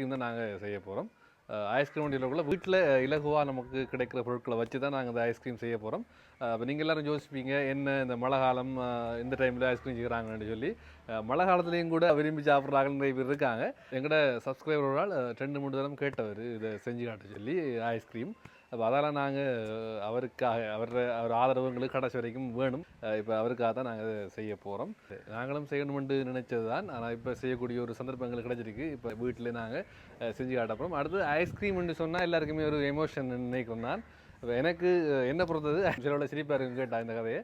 Ice cream தான் நாங்கள் செய்ய போகிறோம் ஐஸ்கிரீம் வண்டியில் வீட்டில் இலகுவாக நமக்கு கிடைக்கிற பொருட்களை வச்சு தான் நாங்கள் இந்த ஐஸ்கிரீம் செய்ய போகிறோம் அப்போ நீங்கள் எல்லோரும் யோசிப்பீங்க என்ன இந்த மழை காலம் இந்த டைமில் ஐஸ்கிரீம் செய்கிறாங்கன்னு சொல்லி. மழை காலத்துலேயும் கூட விரும்பி சாப்பிட்றாங்க நிறைய பேர் இருக்காங்க. எங்களோட சப்ஸ்கிரைபரோட ரெண்டு மூணு தரம் கேட்டவர் இதை செஞ்சு காட்ட சொல்லி ஐஸ்கிரீம். அப்போ அதெல்லாம் நாங்கள் அவருக்காக அவர் அவர் ஆதரவு எங்களுக்கு கடைசி வரைக்கும் வேணும். இப்போ அவருக்காக தான் நாங்கள் செய்ய போகிறோம் நாங்களும் செய்யணுமென்று நினைச்சது தான் ஆனால் இப்போ செய்யக்கூடிய ஒரு சந்தர்ப்பங்கள் கிடைச்சிருக்கு. இப்போ வீட்டில் நாங்கள் செஞ்சு காட்ட அடுத்து ஐஸ்கிரீம்னு சொன்னால் எல்லாருக்குமே ஒரு எமோஷன் நினைக்கிறேன் தான் இப்போ எனக்கு என்ன பொறுத்தது சிலோட சிரிப்பாக இருக்குன்னு கேட்டால் இந்த கதையை.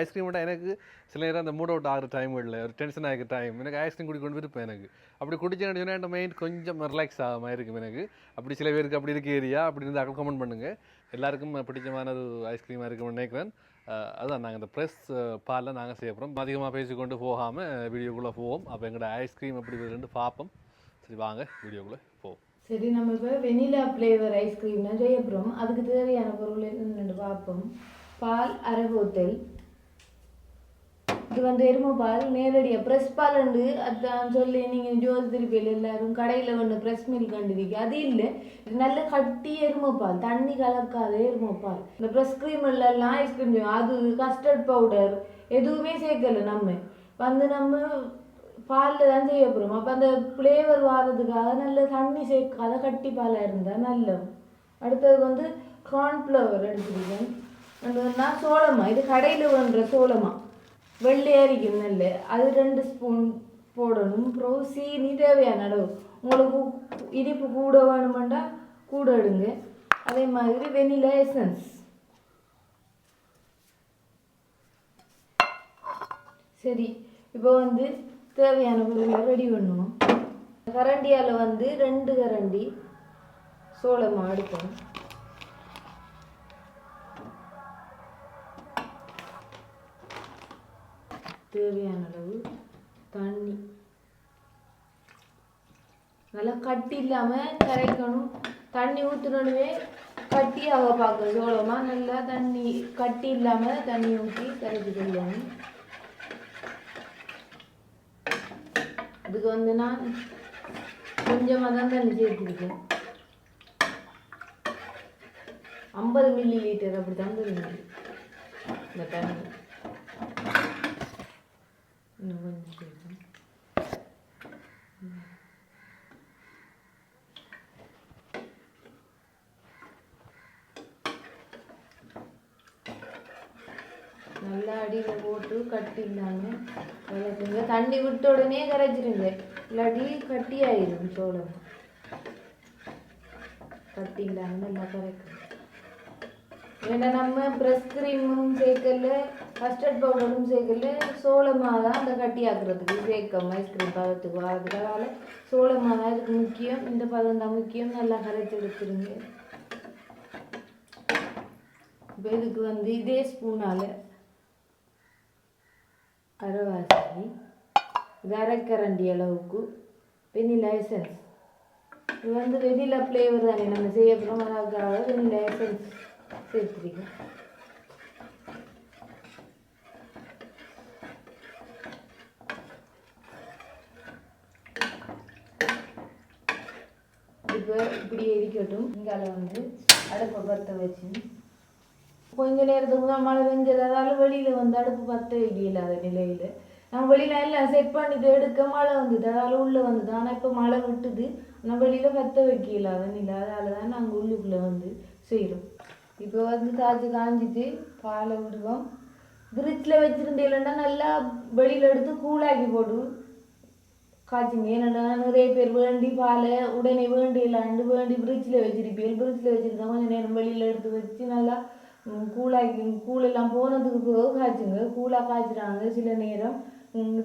ஐஸ்கிரீம் விட எனக்கு சில நேரம் அந்த மூட் அவுட் ஆகிற டைம்களில் ஒரு டென்ஷன் ஆகிற டைம் எனக்கு ஐஸ்கிரீம் குடி கொண்டு விருப்பம் எனக்கு. அப்படி குடிச்சேன்னு சொன்னால் என் மைண்ட் கொஞ்சம் ரிலாக்ஸ் ஆக மாதிரி இருக்கும் எனக்கு. அப்படி சில பேருக்கு அப்படி இருக்க ஏரியா அப்படி இருந்தால் கமெண்ட் பண்ணுங்கள் எல்லாருக்கும் பிடிச்சமான ஒரு ஐஸ்கிரீமாக இருக்கும்னு நினைக்கிறேன். அஹ் அதுதான். நாங்கள் இந்த ப்ரெஸ் பாலில் நாங்கள் செய்ய போகிறோம் அதிகமாக பேசிக்கொண்டு போகாமல் வீடியோக்குள்ளே போவோம். அப்போ எங்களோட ஐஸ்கிரீம் அப்படி ரெண்டு பார்ப்போம் சரி வாங்க. வீடியோக்குள்ளே போவோம். சரி நம்ம இப்போ வெனிலா ஃப்ளேவர் ஐஸ்கிரீம் தான் செய்ய போகிறோம் அதுக்கு தேவையான பொருள் என்னென்னு பார்ப்போம். பால் அரை போத்தல் இது வந்து எருமை பால் நேரடியாக ப்ரெஸ் பால் உண்டு. அதான் சொல்லி நீங்கள் ஜோஸ் திருப்பியில் எல்லாரும் கடையில் வந்து ப்ரெஸ் மில்க் கண்டுவிக்கு அது இல்லை. இது நல்ல கட்டி எருமை பால் தண்ணி கலக்காத எருமை பால். இந்த ப்ரெஸ் க்ரீம் எல்லாம் ஐஸ்கிரீம் அது கஸ்டர்ட் பவுடர் எதுவுமே சேர்க்கல நம்ம. வந்து நம்ம பாலில் தான் செய்ய போகிறோம் அப்போ அந்த ஃப்ளேவர் வாரதுக்காக நல்ல தண்ணி சேர்க்காத கட்டி பாலாக இருந்தால் நல்ல அடுத்தது வந்து கார்ன்ஃப்ளவர் எடுத்துருக்கேன் ரெண்டுன்னா சோளமா? இது கடையில் பண்ணுற சோளமா? வெள்ளையாக இருக்கும் நெல் அது ரெண்டு ஸ்பூன் போடணும். அப்புறம் சீனி தேவையான அளவு. உங்களுக்கு இனிப்பு கூட வேணுமெண்டா கூட எடுங்க. அதே மாதிரி வெனிலா எசன்ஸ் சரி இப்போ வந்து தேவையான பொருளை ரெடி பண்ணுவோம் கரண்டியால் வந்து ரெண்டு கரண்டி சோளமா எடுப்போம் தேவையான அளவு தண்ணி. நல்லா கட்டி இல்லாமல் கரைக்கணும். தண்ணி ஊற்றுனோடனே கட்டியாக பார்க்க சோளமாக நல்லா தண்ணி கட்டி இல்லாமல் தண்ணி ஊற்றி கரைச்சி கொள்ளணும் அதுக்கு வந்து நான் கொஞ்சமாக தான் தண்ணி சேர்த்துருக்கேன். ஐம்பது மில்லி லிட்டர் அப்படி தான் இந்த தண்ணி. இன்னும் கொஞ்சம் சேர்ப்போம் நல்லா அடியில் போட்டு கட்டிடலாங்க இல்லாமல் தண்ணி விட்ட உடனே கரைச்சிருங்க. இல்லாட்டி கட்டி ஆயிடும் சோளம். கட்டிடலாங்க நல்லா கரைக்கும் ஏன்னா நம்ம ப்ரெஸ் கிரீமும் சேர்க்கல. கஸ்டர்ட் பவுடரும் சேர்க்கல சோளமாக தான் அந்த கட்டி ஆக்குறதுக்கு. சேர்க்கம் ஐஸ்கிரீம் பதத்துக்கு அதனால சோளமாக தான் இதுக்கு முக்கியம். இந்த பதம் தான் முக்கியம். நல்லா கரைச்சி எடுத்துருங்க. இப்போ இதுக்கு வந்து இதே ஸ்பூனால் அரைவாசி இது அரைக்கரண்டி அளவுக்கு வெனிலா எசன்ஸ் இது வந்து வெனிலா ஃப்ளேவர் தானே நம்ம செய்ய போகிறோம் வெனிலா எசன்ஸ் சேர்த்துருக்கேன் இப்போ இப்படி எரிக்கட்டும் இங்கால வந்து அடுப்பை பற்ற வச்சு கொஞ்ச நேரத்துக்கு தான் மழை பெஞ்சதால வெளியில் வந்து அடுப்பு பற்ற இல்லாத நிலையில். நான் வெளியில் எல்லாம் செட் பண்ணிட்டு எடுக்க மழை வந்தது. அதால உள்ளே வந்தது. ஆனால் இப்போ மழை விட்டுது. ஆனால் வெளியில் பற்ற வைக்க இல்லாத நிலை. அதால் தான் நாங்கள் உள்ளுக்குள்ளே வந்து செய்கிறோம் இப்போ வந்து காய்ச்சி காஞ்சிட்டு பாலை விடுவோம். ஃப்ரிட்ஜில் இல்லைன்னா நல்லா வெளியில் எடுத்து கூலாக்கி போடுவோம். காய்ச்சிங்க ஏன்னா நிறைய பேர் வேண்டி பாலை உடனே வேண்டி இல்லாண்டு வேண்டி ஃப்ரிட்ஜில் வச்சிருப்பீங்க. ஃப்ரிட்ஜில் வச்சுருந்தா கொஞ்சம் நேரம் வெளியில் எடுத்து வச்சு நல்லா ம், கூலாக்கி கூழெல்லாம் போனதுக்கு பிறகு காய்ச்சுங்க. கூலாக காய்ச்சிட்டாங்க சில நேரம்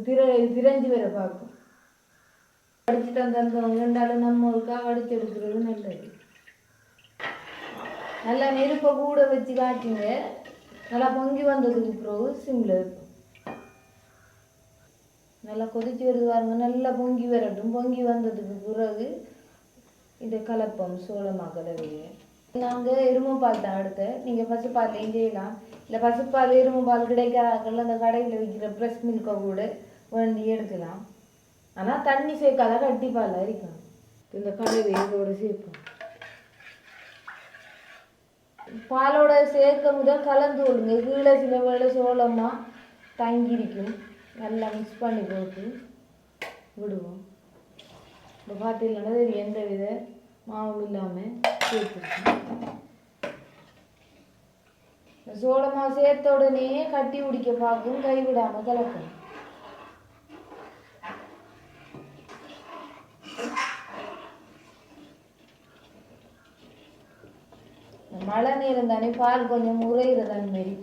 திர திரஞ்சு வர பார்க்கும். அடிச்சுட்டு வந்தவங்க இருந்தாலும் நம்ம ஒருக்கா வடிச்சு எடுக்கிறது நல்லது. நல்லா நெருப்பை கூட வச்சு காய்ச்சுங்க. நல்லா பொங்கி வந்ததுக்கு பிறகு சிம்மில் இருக்கும் நல்லா கொதிச்சு வருது பாருங்க நல்லா பொங்கி வரட்டும். பொங்கி வந்ததுக்கு பிறகு இதை கலப்போம் சோளமாக கலவையை நாங்கள் எருமைப்பால் தான் எடுத்தேன். நீங்கள் பசுப்பாலையும் செய்யலாம் இல்லை பசுப்பால் எருமைப்பால் கிடைக்காதாக்கள் அந்த கடையில் விற்கிற ப்ரெஸ் மில்கை கூட வேண்டி எடுக்கலாம். ஆனால் தண்ணி சேர்க்காத கட்டிப்பால் பாலாக இந்த கலவை இதோட சேர்ப்போம். பாலோட சேர்க்கும் முதல் கலந்து விடுங்க கீழே சில வேலை சோளமாக தங்கியிருக்கும். நல்லா மிக்ஸ் பண்ணி போட்டு விடுவோம். இப்போ பார்த்தீங்கன்னா இது எந்த வித மாவும் இல்லாமல் சேர்த்துருக்கோம். இந்த சேர்த்த உடனே கட்டி பிடிக்க பார்க்கும் கைவிடாமல் கலக்கணும். மழை நேரம் தானே பால் கொஞ்சம் உறையிறதான் மாரி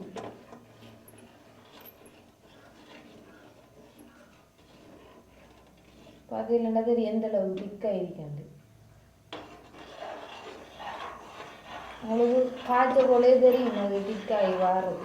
பார்த்தீங்கன்னா தெரியும் எந்தளவு திக்காக இருக்காண்டு உங்களுக்கு காய்ச்ச போலே தெரியும் அது திக்காகி வாரது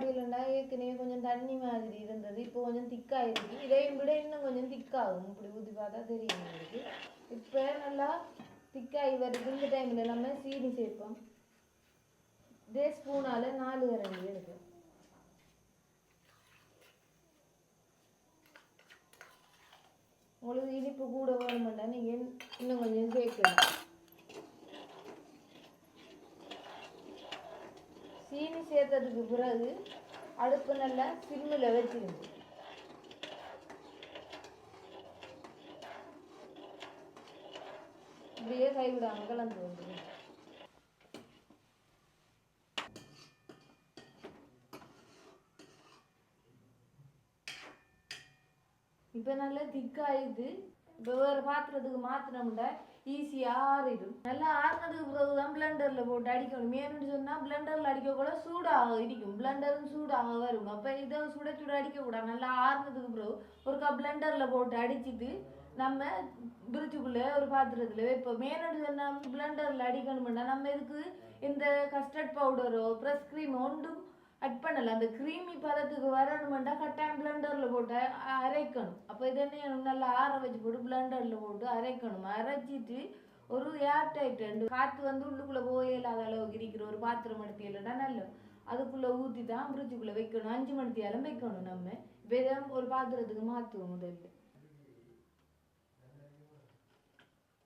பார்த்தீங்கன்னா ஏற்கனவே கொஞ்சம் தண்ணி மாதிரி இருந்தது இப்போ கொஞ்சம் திக்காயிருக்கு இதையும் விட இன்னும் கொஞ்சம் திக்காகும் இப்படி ஊற்றி பார்த்தா தெரியும் எங்களுக்கு இப்போ நல்லா திக்காகி வருது. இந்த டைமில் நம்ம சீனி சேர்ப்போம். இதே ஸ்பூனால் நாலு கரண்டி எடுக்கும் உங்களுக்கு இனிப்பு கூட வேணுமெண்டா நீங்கள் இன்னும் கொஞ்சம் சேர்க்கணும் சீனி சேர்த்ததுக்கு பிறகு அடுப்பு நல்லா சிம்மில் வச்சிருங்க. இப்படியே கைவிடாமல் கலந்து வந்துடும் இப்போ நல்லா திக்காயிடுது இப்போ வேறு பாத்திரத்துக்கு மாற்றினோம்னா ஈஸியாக ஆறிடும் நல்லா ஆறுனதுக்கு பிறகு தான் பிளண்டரில் போட்டு அடிக்கணும். ஏன்னு சொன்னால் பிளண்டரில் அடிக்கக்கூட சூடாக இடிக்கும். பிளண்டரும் சூடாக வரும். அப்போ இதை சுட சுட அடிக்கக்கூடாது நல்லா ஆறுனதுக்கு பிறகு ஒரு கப் போட்டு அடிச்சிட்டு நம்ம பிரிட்ஜுக்குள்ளே ஒரு பாத்திரத்தில் வைப்போம். மேனு சொன்னால் பிளண்டரில் அடிக்கணும்னா நம்ம இதுக்கு இந்த கஸ்டர்ட் பவுடரோ ப்ரெஸ் க்ரீம் ஒன்றும் அட் பண்ணல. அந்த க்ரீமி பதத்துக்கு வரணுமெண்டா கட்டாயம் பிளெண்டரில் போட்டு அரைக்கணும். அப்போ இது என்ன நல்லா ஆற வச்சு போட்டு பிளெண்டரில் போட்டு அரைக்கணும். அரைச்சிட்டு ஒரு ஏர் டைட் காற்று வந்து உள்ளுக்குள்ளே போயே இல்லாத அளவுக்கு இருக்கிற ஒரு பாத்திரம் எடுத்தீங்களா நல்ல அதுக்குள்ளே ஊற்றி தான் ஃப்ரிட்ஜுக்குள்ளே வைக்கணும். அஞ்சு மணித்தியாலும் வைக்கணும் நம்ம. இப்போ இதை ஒரு பாத்திரத்துக்கு மாற்றுவோம் முதல்ல.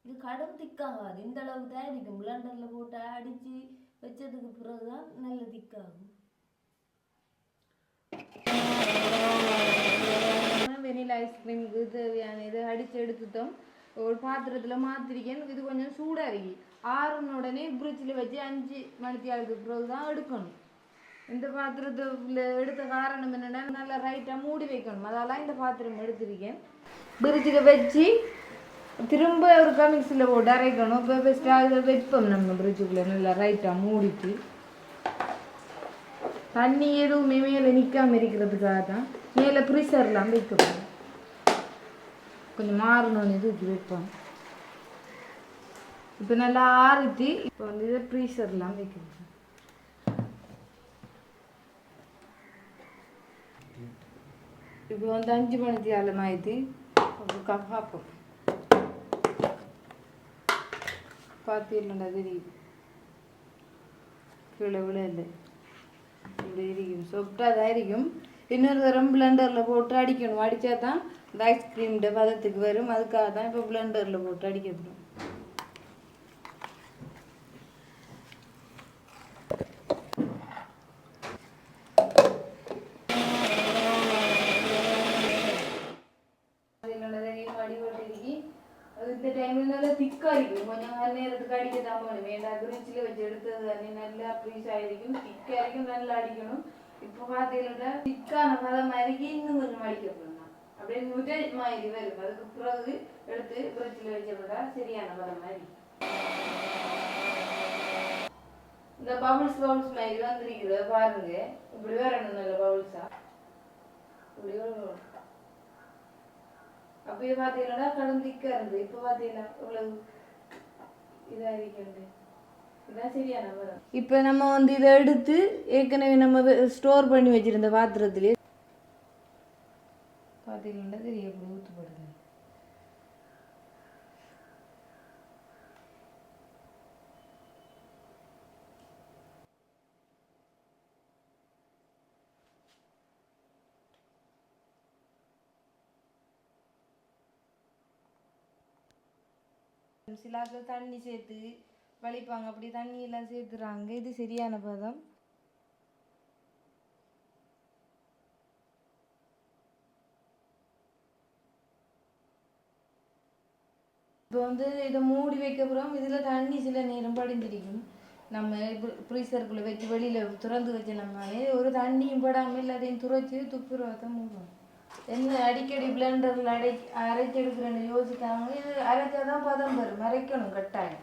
இது கடும் திக்காகாது. இந்த அளவுக்கு தான் இருக்கும் பிளெண்டரில் போட்டு அடித்து வச்சதுக்கு பிறகு தான் நல்ல திக்காகும். வெனிலா ஐஸ்கிரீமுக்கு தேவையான இதை அடித்து எடுத்துட்டோம். ஒரு பாத்திரத்தில் மாற்றிருக்கேன் இது கொஞ்சம் சூடாக. இருக்கு ஆறுன உடனே ஃப்ரிட்ஜில் வச்சு அஞ்சு மணித்தியாளுக்கு பிறகு தான் எடுக்கணும். இந்த பாத்திரத்தில் எடுத்த காரணம் என்னென்னா நல்லா ரைட்டாக மூடி வைக்கணும். அதெல்லாம் இந்த பாத்திரம் எடுத்திருக்கேன். ஃப்ரிட்ஜில் வச்சு திரும்ப ஒரு கமிக்ஸில் போட்டு அரைக்கணும். இப்போ பெஸ்ட்டாக இதை வைப்போம் நம்ம ஃப்ரிட்ஜுக்குள்ளே நல்லா ரைட்டாக மூடிட்டு. தண்ணி எதுவுமே மேலே நிற்காம இருக்கிறதுக்காக தான் மேலே ப்ரீசர்லாம் வைக்கணும் கொஞ்சம் மாறணும்னு தூக்கி வைப்போம் இப்போ நல்லா ஆறுத்தி இப்போ வந்து இதை ப்ரீசர்லாம் வைக்கணும் இப்போ வந்து அஞ்சு மணிக்கு ஆயிடுத்து பார்ப்போம் இல்லைண்டா தெரியுது? கீழே விழ இல்லை இப்படி இருக்கும் சொப்டாக தான் இருக்கும் இன்னொரு தரம் பிளெண்டரில் போட்டு அடிக்கணும். அடித்தா தான் இந்த ஐஸ்கிரீம்ட பதத்துக்கு வரும். அதுக்காக தான் இப்போ பிளெண்டரில் போட்டு அடிக்கணும் அதில் தெரியும் அடிபட்டு அது இந்த டைமில் நல்லா திக்காக இருக்கும் கொஞ்சம் நேரம் நேரத்துக்கு அடிக்க தான் வேணும் வேண்டாம் നല്ല வச்சு எடுத்தது தண்ணி நல்லா ஃப்ரீஸ் ஆகிருக்கும் திக்காக இருக்கும் நல்லா அடிக்கணும் இப்போ பார்த்தீங்கன்னா திக்கான பதம் மாதிரி இன்னும் கொஞ்சம் அடிக்க போடணும் அப்படியே நுரை மாதிரி வரும் அதுக்கு பிறகு எடுத்து ஃப்ரிட்ஜில் வச்சப்படா சரியான பதம் மாதிரி இந்த பவுல்ஸ் பவுல்ஸ் மாதிரி வந்துருக்குது பாருங்க இப்படி வரணும் நல்ல பவுல்ஸா இப்படி வரணும் அப்போ பார்த்தீங்கன்னா கடும் திக்கா இருந்து இப்போ பார்த்தீங்கன்னா இவ்வளவு இப்போ நம்ம வந்து இதை எடுத்து ஏற்கனவே நம்ம ஸ்டோர் பண்ணி வச்சிருந்த பாத்திரத்துலயே பார்த்தீங்கன்னா பார்த்தீங்கன்னா தெரிய எப்படி ஊற்றுப்படுது சிலாக்கள் தண்ணி சேர்த்து வலிப்பாங்க. அப்படி தண்ணி எல்லாம் சேர்த்துறாங்க. இது சரியான பதம். இப்போ வந்து இதை மூடி வைக்கப்புறம் இதில் தண்ணி சில நேரம் படிஞ்சிருக்கும் நம்ம ஃப்ரீசருக்குள்ளே வச்சு வெளியில் திறந்து நம்மளே ஒரு தண்ணியும் படாமல் எல்லாத்தையும் துரைச்சி துப்புரவாக மூடுவோம் என்ன அடிக்கடி பிளெண்டரில் அடை அரைச்சி எடுக்கிறேன்னு யோசிக்காங்க இது அரைச்சாதான் பதம் வரும். அரைக்கணும் கட்டாயம்.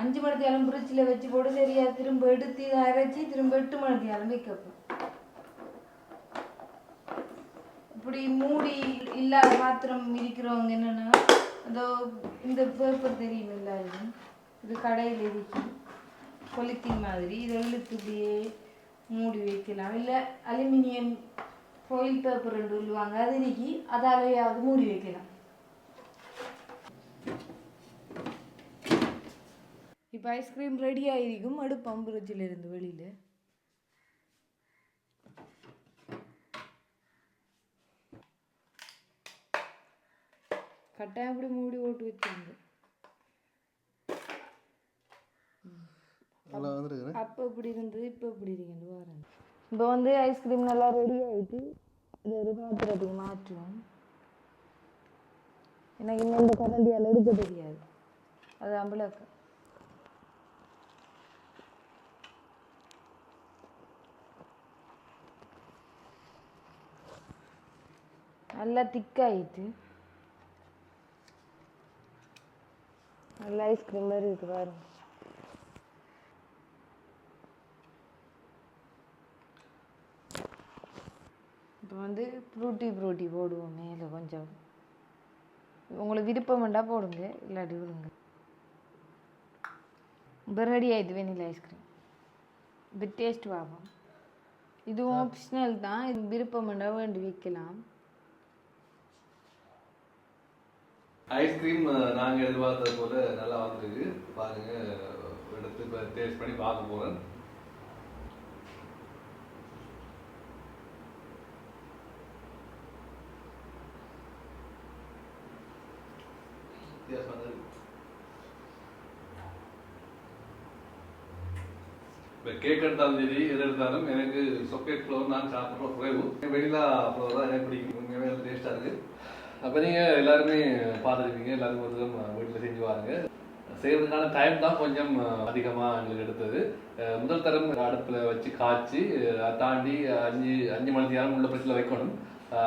அஞ்சு மணிக்கு நேரம் ஃப்ரிட்ஜில் வச்சு போட்டு சரியா திரும்ப எடுத்து இதை அரைச்சி திரும்ப எட்டு மணிக்கு நேரம் இப்படி மூடி இல்லாத பாத்திரம் இருக்கிறவங்க என்னன்னா அதோ இந்த பேப்பர் தெரியும் எல்லாரும் இது கடையில் இருக்கு. பொலித்தீன் மாதிரி இதை இழுத்து இப்படியே மூடி வைக்கலாம். இல்லை அலுமினியம் foil பேப்பர் ரெண்டு சொல்லுவாங்க அது இன்னைக்கு அதாலேயாவது மூடி வைக்கலாம் இப்போ ஐஸ்கிரீம் ரெடி ஆகிருக்கும் அடுப்பம் ஃப்ரிட்ஜில் இருந்து வெளியில் கட்டாயம் அப்படி மூடி போட்டு வச்சிருங்க நல்லா வந்துருக்கு அப்போ இப்படி இருந்தது இப்போ இப்படி இருக்குன்னு வரேன் இப்போ வந்து ஐஸ்கிரீம் நல்லா ரெடி ஆகிட்டு இது ஒரு பாத்திரத்துக்கு மாற்றுவோம். எனக்கு இன்னும் இந்த கரண்டியால் எடுக்க தெரியாது. அது அம்பளக்கு நல்லா திக்காயிட்டு நல்லா ஐஸ்கிரீம் மாதிரி இருக்கு பாருங்க. வந்து ஃப்ரூட்டி ஃப்ரூட்டி போடுவோம் மேலே கொஞ்சம். உங்களுக்கு விருப்பம் வேண்டாம் போடுங்க இல்லாட்டி விடுங்க. இப்போ ரெடி ஆயிடுது வெனிலா ஐஸ்கிரீம் இது டேஸ்ட் பார்ப்போம் இதுவும் ஆப்ஷனல் தான். இது விருப்பம் வேண்டாம் வேண்டி வைக்கலாம். ஐஸ்கிரீம் நாங்கள் எதிர்பார்த்தது போல நல்லா வந்திருக்கு. பாருங்க எடுத்து இப்போ டேஸ்ட் பண்ணி பார்க்க போகிறேன் வித்தியாசமாக இப்போ கேக் எடுத்தாலும் சரி எது எடுத்தாலும் எனக்கு சொக்கேட் ஃப்ளோர் நான் சாப்பிட்ற குறைவு. வெனிலா ஃப்ளோர் தான் எனக்கு பிடிக்கும். உண்மையாகவே அது டேஸ்ட்டாக இருக்குது அப்போ நீங்கள் எல்லாருமே பார்த்துருப்பீங்க. எல்லாரும் ஒரு வீட்டில் செஞ்சு பாருங்க செய்கிறதுக்கான டைம் தான் கொஞ்சம் அதிகமாக எங்களுக்கு எடுத்தது. முதல் தரம் அடுப்பில் வச்சு காய்ச்சி அதை தாண்டி அஞ்சு அஞ்சு மணி நேரம் உள்ள பிரச்சில் வைக்கணும்.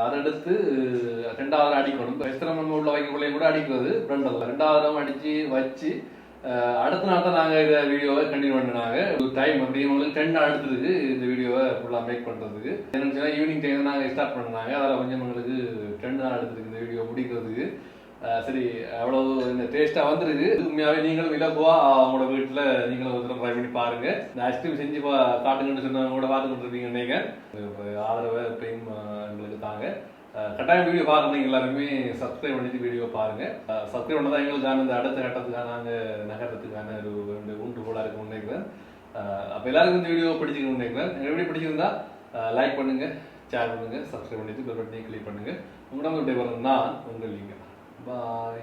அதை எடுத்து ரெண்டாவது அடிக்கணும். எத்தனை உள்ள வைக்கக்குள்ளேயும் கூட அடிக்கிறது ரெண்டாவது. ரெண்டாவது அடித்து வச்சு அடுத்த நாள் தான் நாங்கள் இதை வீடியோவை கண்டினியூ பண்ணினாங்க டைம் அப்படி உங்களுக்கு டென் நாள் எடுத்துருக்கு இந்த வீடியோவை ஃபுல்லாக மேக் பண்ணுறதுக்கு என்னன்னு சொன்னால் ஈவினிங் டைம் நாங்கள் ஸ்டார்ட் பண்ணாங்க அதில் கொஞ்சம் எங்களுக்கு டென் நாள் எடுத்துருக்கு இந்த வீடியோ முடிக்கிறதுக்கு. சரி அவ்வளவு இந்த டேஸ்ட்டாக வந்துருக்கு உண்மையாவே நீங்களும் இலகுவா அவங்களோட வீட்டில் நீங்களும் ஒரு ட்ரை பண்ணி பாருங்க. இந்த ஐஸ்கிரீம் செஞ்சு பா காட்டுங்கன்னு சொன்னவங்க கூட பார்த்து கொண்டிருப்பீங்க நீங்க. ஆதரவை பெயின் எங்களுக்கு தாங்க. கட்டாயம் வீடியோ பாருங்க எல்லாருமே சப்ஸ்கிரைப் பண்ணிட்டு வீடியோ பாருங்க. சப்ஸ்கிரைப் பண்ணதான் எங்களுக்கான இந்த அடுத்த கட்டத்துக்கான அந்த நகரத்துக்கான ஒரு ரெண்டு ஊன்று போல இருக்கும்னு நினைக்கிறேன். அப்போ அப்ப எல்லாருக்கும் இந்த வீடியோ பிடிச்சிக்கணும்னு நினைக்கிறேன். எப்படி பிடிச்சிருந்தா லைக் பண்ணுங்க ஷேர் பண்ணுங்க சப்ஸ்கிரைப் பண்ணிட்டு பெல் பட்டனையும் கிளிக் பண்ணுங்க. உங்களிடம் விடைபெறும் நான் உங்கள் லிங்கம். பாய்